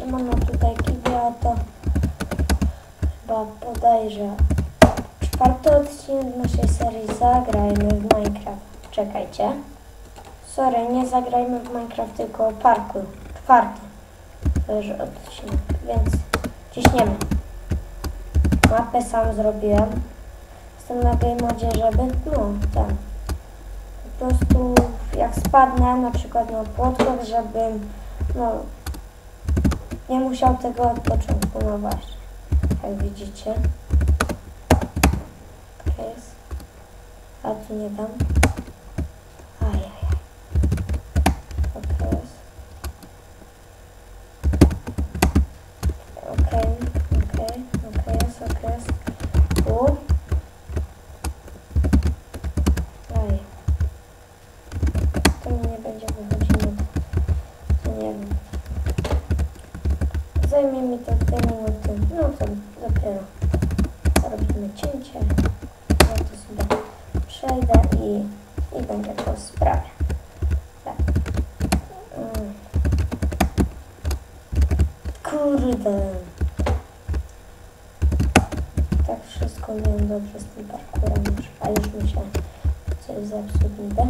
Siemano, tutaj Kibia, to chyba bodajże czwarty odcinek naszej serii Zagrajmy w Minecraft. Czekajcie. Sorry, nie zagrajmy w Minecraft, tylko parkour. Czwarty. To już odcinek, więc ciśniemy. Mapę sam zrobiłem. Jestem na game modzie, żeby, no, tak. Po prostu jak spadnę na przykład na płotkach, żebym, no, nie musiał tego od początku, no właśnie. Jak widzicie. Jest. A tu nie dam. Okej, okej, okej jest, okej jest. Tu. Aj. To mi nie będzie wychodziło. To nie wiem. Zajmie mi to 2 minuty. No to dopiero robimy cięcie. Ja to sobie przejdę i, i będzie po sprawie. Tak. Mm. Kurde. Tak wszystko miałem dobrze z tym parkurem a już się coś zepsuł niby.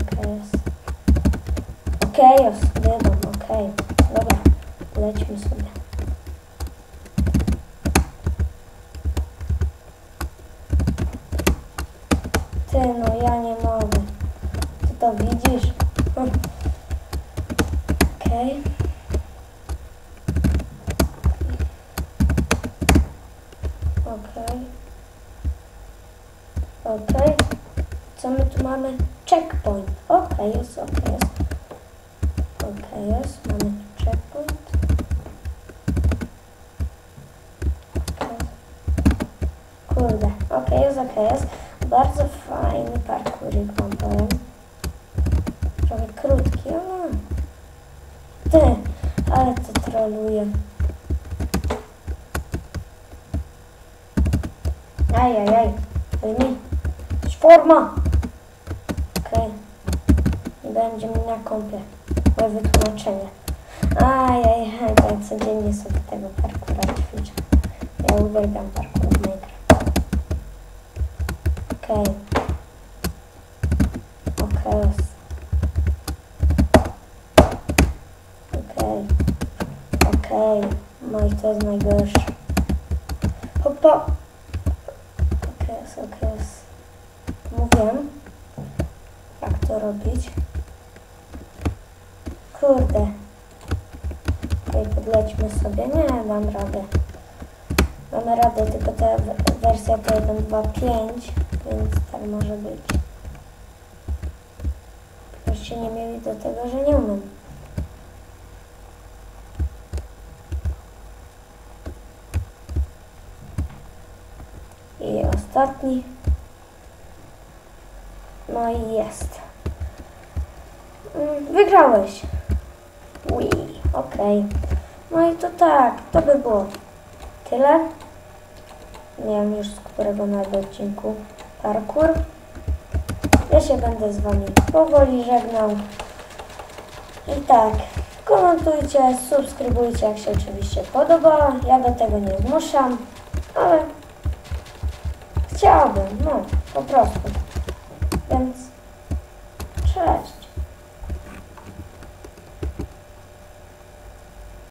Okej, jest. Okej, jest, wiadomo, okej. Dobra, lećmy sobie. Ty, no ja nie mogę. Ty to widzisz? Okej. Okej. Okej. Co my tu mamy? Checkpoint. Okej, jest, okej, jest. Okej, jest. Mamy tu checkpoint. Okej. Kurde. Okej, jest, okej, jest. Bardzo fajny parkurik, wam powiem. Trochę krótki, ale... Ty, ale to troluje. Ajajaj, wyjmij. Forma! Okej. Nie będzie mi na kąpie. Moje wytłumaczenie. Ajajaj, tak codziennie sobie tego parkura ćwiczę. Ja uwielbiam parkour w Minecraft. Okej. Okej. Okej. Okej. No i to jest najgorsze. Hopa. Okej, jest. Mówiłem, jak to robić. Kurde. Okej, podlećmy sobie. Nie, dam radę. Damy radę, tylko ta wersja to 1.2.5, więc tak może być. Się nie mieli do tego, że nie umiem. I ostatni. No i jest. Mm, Wygrałeś. Ui, okej. No i to tak, to by było tyle. Nie wiem już z którego nawet odcinku parkour. Ja się będę z Wami powoli żegnał. I tak, komentujcie, subskrybujcie jak się oczywiście podoba. Ja do tego nie zmuszam, ale chciałabym, no po prostu. Więc cześć.